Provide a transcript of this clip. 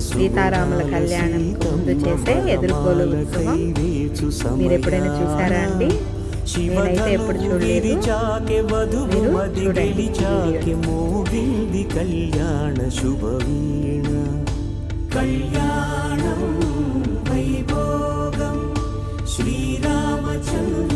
సీతారాముల కళ్యాణం ముందు చేసే ఎదుర్కోలు ఉత్సవం. మీరు ఎప్పుడైనా చూసారా అండి? నేనైతే ఎప్పుడు చూడలేదు. మోగింది కళ్యాణ శుభవీణ. కళ్యాణం వైభోగం. శ్రీరామచంద్రుని